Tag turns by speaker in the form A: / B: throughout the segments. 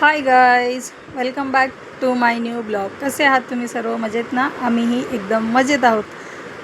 A: Hi guys welcome back to my new blog कसे आहात तुम्ही सर्व? मजेत ना? आम्हीही एकदम मजेत आहोत.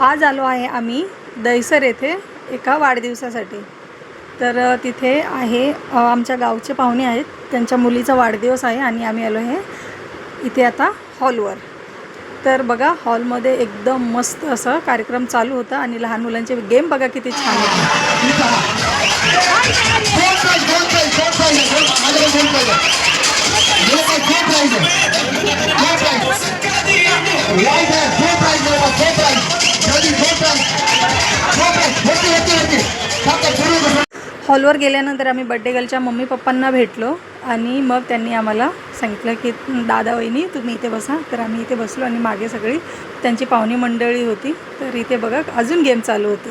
A: आज आलो आहे आम्ही दहिसर येथे एका वाढदिवसासाठी. तर तिथे आहे आमच्या गावचे पाहुणे आहेत. त्यांच्या मुलीचा वाढदिवस आहे आणि आम्ही आलो आहे इथे आता हॉलवर. तर बघा हॉलमध्ये एकदम मस्त असं कार्यक्रम चालू होता आणि लहान मुलांचे गेम बघा किती छान होते. हॉलवर गेल्यानंतर आम्ही बड्डे गर्लच्या मम्मी पप्पांना भेटलो आणि मग त्यांनी आम्हाला सांगितलं की दादा वहिनी तुम्ही इथे बसा. तर आम्ही इथे बसलो आणि मागे सगळी त्यांची पाहुणी मंडळी होती. तर इथे बघा अजून गेम चालू होते.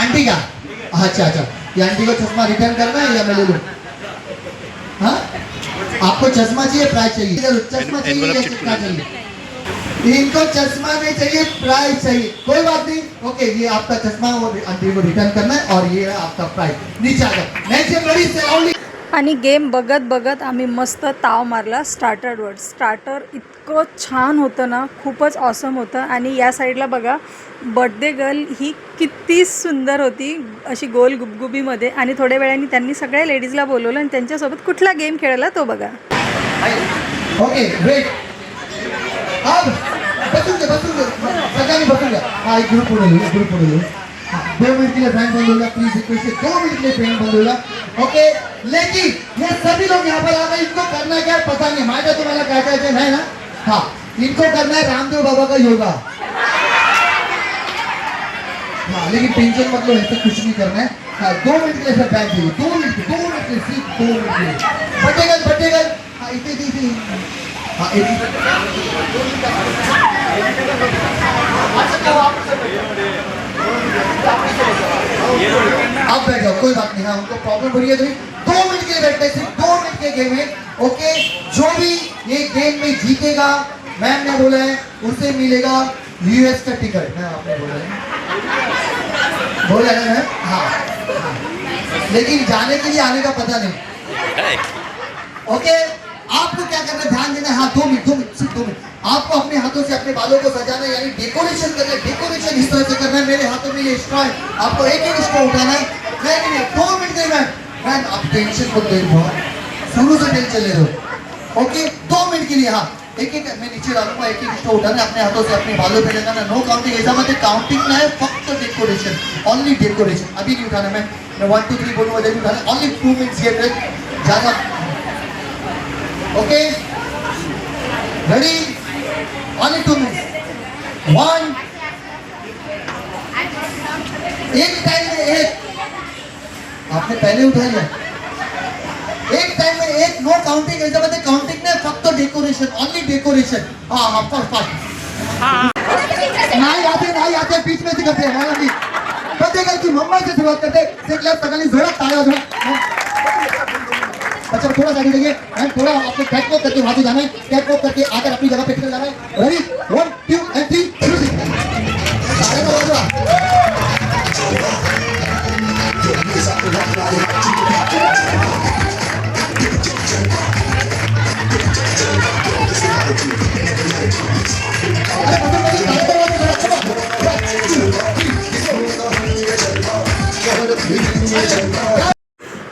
B: आंटी का अच्छा अच्छा। ये आंटी को चश्मा रिटर्न करना है या मैं ले लूँ? हाँ? आपको चश्मा चाहिए प्राइस चाहिए? चश्मा चाहिए या चाहिए? इनको चश्मा नहीं चाहिए प्राइस चाहिए। कोई बात नहीं। ओके ये आपका चश्मा वो आंटी को रिटर्न करना है और ये आपका प्राइस नीचे आ जाओ। नेक्स्ट रेडी से लाउडली
A: आणि गेम बघत बघत आम्ही मस्त ताव मारला स्टार्टरवर. स्टार्टर इतकं छान होतं ना खूपच ऑसम होतं. आणि या साईडला बघा बर्थडे गर्ल ही किती सुंदर होती अशी गोल गुबगुबीमध्ये. आणि थोड्या वेळाने त्यांनी सगळ्या लेडीजला बोलवलं आणि त्यांच्यासोबत कुठला गेम खेळला तो बघा.
B: Okay wait group group please request though okay, लेकिन ये सभी लोग यहाँ पर आ गए, इनको करना क्या पता नहीं। माझ्या तुम्हाला काय काय है ना? हाँ इनको करना है रामदेव बाबा का योगा। हाँ लेकिन टेंशन मतलब ऐसा कुछ नहीं करना है। हाँ दो मिनट के लिए बैठ जाइए। दो मिनट दो मिनट सिर्फ़ दो मिनट के लिए। हाँ इतने इतने इतने। हाँ एक आप बैठ जाओ कोई बात नहीं हाँ उनको प्रॉब्लम हो रही है तो दो मिनट के लिए बैठते हैं सिर्फ़ दो मिनट के गेम है ओके जो भी ये गेम में जीतेगा मैम ने बोला है उसे मिलेगा यूएस का टिकट मैम आपने बोला है। बोला है ना मैम हाँ हाँ। लेकिन जाने के लिए आने का पता नहीं। ओके आपको क्या करना है? ध्यान देना है हाँ दो मिनट दो मिनट सिर्फ़ दो मिनट। आपको अपने हाथों से अपने बालों को सजाना यानी डेकोरेशन करना है डेकोरेशन इस तरह से करना है। मेरे हाथों में ये स्ट्रॉ है आपको एक एक इसको उठाना है। नहीं नहीं, दो मिनट नहीं मैम मैम आप टेंशन मत ले बहुत शुरू से टेंशन ले रहे ओके दो मिनट के लिए हाँ। एक एक मैं नीचे डालूँगा एक एक इसको उठाना अपने हाथों से अपने बालों पे लगाना नो काउंटिंग ऐसा मत काउंटिंग ना है फक्त डेकोरेशन ओनली डेकोरेशन अभी नहीं उठाना मैं मैं वन टू थ्री बोलूँगा जब उठाना ओनली टू मिनट्स ये ज़्यादा Okay? Ready? Only two minutes. One. एक टाइम में एक आपने पहले उठा लिया एक टाइम में एक नो काउंटिंग ऐसा बताए काउंटिंग नाही फक्त डेकोरेशन ओनली डेकोरेशन हाँ हाँ फास्ट फास्ट नाही आते नाही आते, बीच में से करते हैं मला नहीं प्रत्येक की मुंबई से सुरुवात करते सेकला सगळ्यांनी जोरात टाळ्या वाजवा अच्छा थोड़ा साइड देखिए। एंड थोड़ा आपको कैटवॉक करके वहां से जाना है। कैटवॉक करके आकर अपनी जगह पे फिर जाना है। रेडी वन टू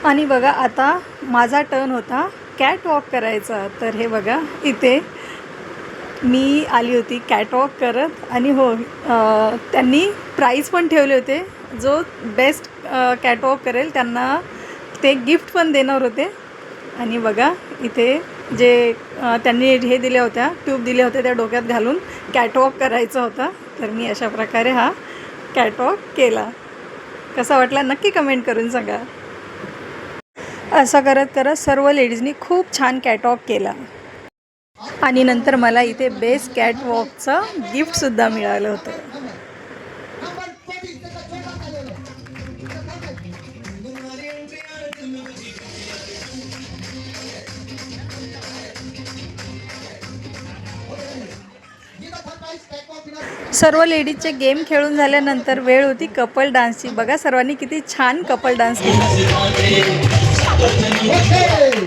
A: आणि बघा आता माझा टर्न होता. कॅट वॉक करायचा. तर हे बघा इथे मी आली होती कॅट वॉक करत. आणि हो त्यांनी प्राईज पण ठेवले होते. जो बेस्ट कॅट वॉक करेल त्यांना ते गिफ्ट पण देणार होते. आणि बघा इथे जे त्यांनी हे दिल्या होत्या ट्यूब दिल्या होत्या त्या डोक्यात घालून कॅटवॉक करायचा होता. तर मी अशा प्रकारे हा कॅटवॉक केला. कसा वाटला? नक्की कमेंट करून सांगा. असं करत करत सर्व लेडीजनी खूप छान कॅटवॉक केला. आणि नंतर मला इथे बेस्ट कॅटवॉकचं गिफ्टसुद्धा मिळालं होतं. सर्व लेडीजचे गेम खेळून झाल्यानंतर वेळ होती कपल डान्सची. बघा सर्वांनी किती छान कपल डान्स केला.
B: 오케이.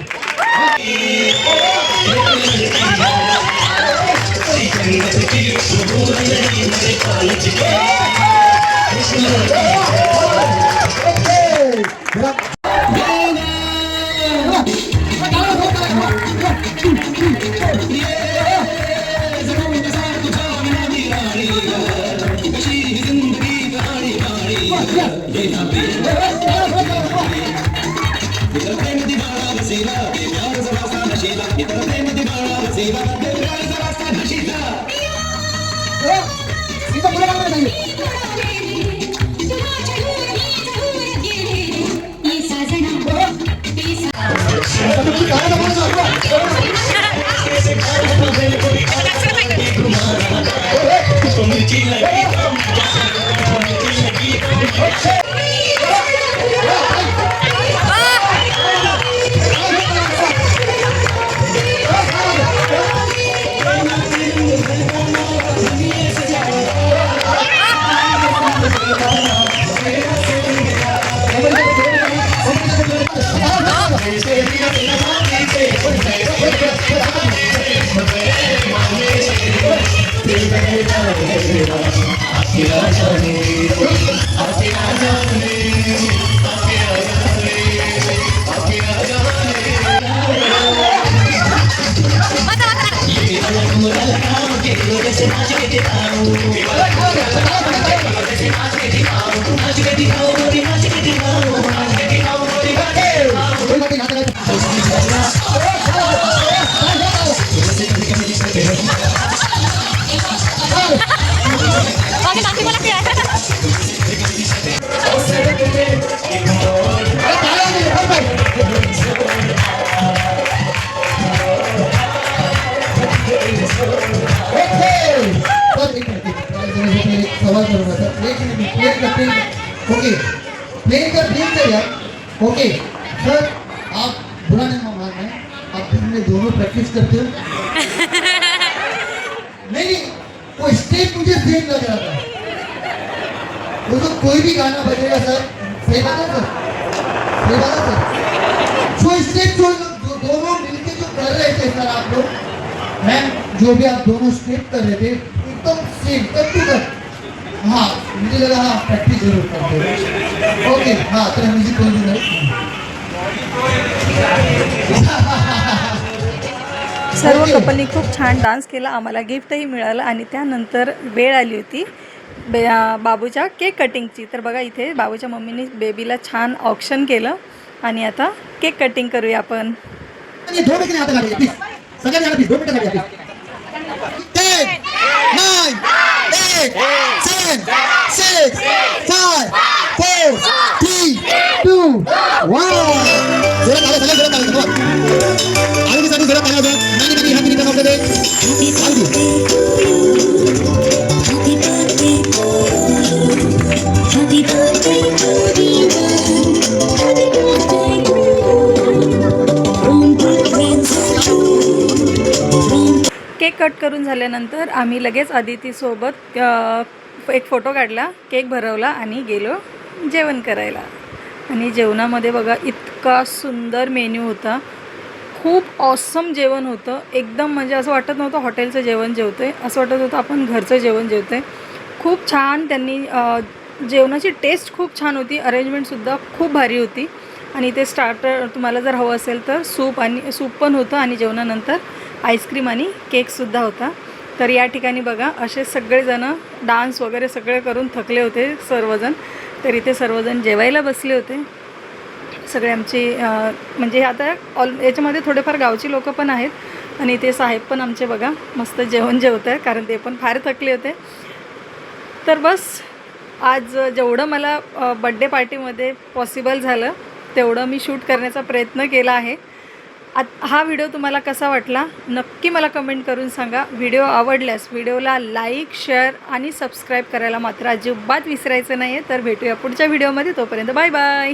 B: ఇతర ప్రేమతి బాణాల శీల దేవ్యాల సభాస్థాన శీల ఇతర ప్రేమతి బాణాల శీల దేవ్యాల సభాస్థాన శీల. ఈ సాధన ओके प्लेन का प्लेन कर यार. ओके सर आप बुरा नहीं मानना है. आप दिन में दोनों प्रैक्टिस करते हो. नहीं, वो स्टेप मुझे सेम लग रहा था. वो तो कोई भी गाना बजेगा सर सही बात है सर सही बात है सर जो स्टेप जो दोनों मिलके जो कर रहे थे सर आप लोग मैम जो भी आप दोनों स्टेप कर रहे थे, एकदम सेम कट टू कट जरूर ओके
A: सर्व कपलनी खूप छान डान्स केला आम्हाला गिफ्टही मिळालं आणि त्यानंतर वेळ आली होती बे बाबूच्या केक कटिंगची तर बघा इथे बाबूच्या मम्मीने बेबीला छान ऑप्शन केलं आणि आता केक कटिंग करूया आपण.
C: सगळ्यांनी 10, 6, 5, 4, 3, 2, 1.
A: केक कट करून झाल्यानंतर आम्ही लगेच आदितीसोबत एक फोटो काढला केक भरवला आणि गेलो जेवण करायला. आणि जेवणामध्ये बघा इतका सुंदर मेन्यू होता. खूप ऑसम जेवण होतं. एकदम म्हणजे असं वाटत नव्हतं हॉटेलचं जेवण जेवतो आहे असं वाटत होतं आपण घरचं जेवण जेवतो आहे खूप छान त्यांनी जेवणाची टेस्ट खूप छान होती. अरेंजमेंटसुद्धा खूप भारी होती. आणि ते स्टार्टर तुम्हाला जर हवं असेल तर सूप आणि सूप पण होतं आणि जेवणानंतर आईस्क्रीम आणि केकसुद्धा होता. तर या ठिकाणी बघा असे सगळेजणं डान्स वगैरे सगळे करून थकले होते सर्वजण. तर इथे सर्वजण जेवायला बसले होते. सगळे आमचे म्हणजे आता ऑल याच्यामध्ये थोडेफार गावची लोकं पण आहेत. आणि ते साहेब पण आमचे बघा मस्त जेवण जेवत आहे कारण ते पण फार थकले होते. तर बस आज जेवढं मला बड्डे पार्टीमध्ये पॉसिबल झालं तेवढं मी शूट करण्याचा प्रयत्न केला आहे. आत हा व्हिडिओ तुम्हाला कसा वाटला? नक्की मला कमेंट करून सांगा. व्हिडिओ आवडल्यास व्हिडिओला लाईक शेअर आणि सबस्क्राईब करायला मात्र अजिबात विसरायचं नाही आहे तर भेटूया पुढच्या व्हिडिओमध्ये. तोपर्यंत बाय बाय.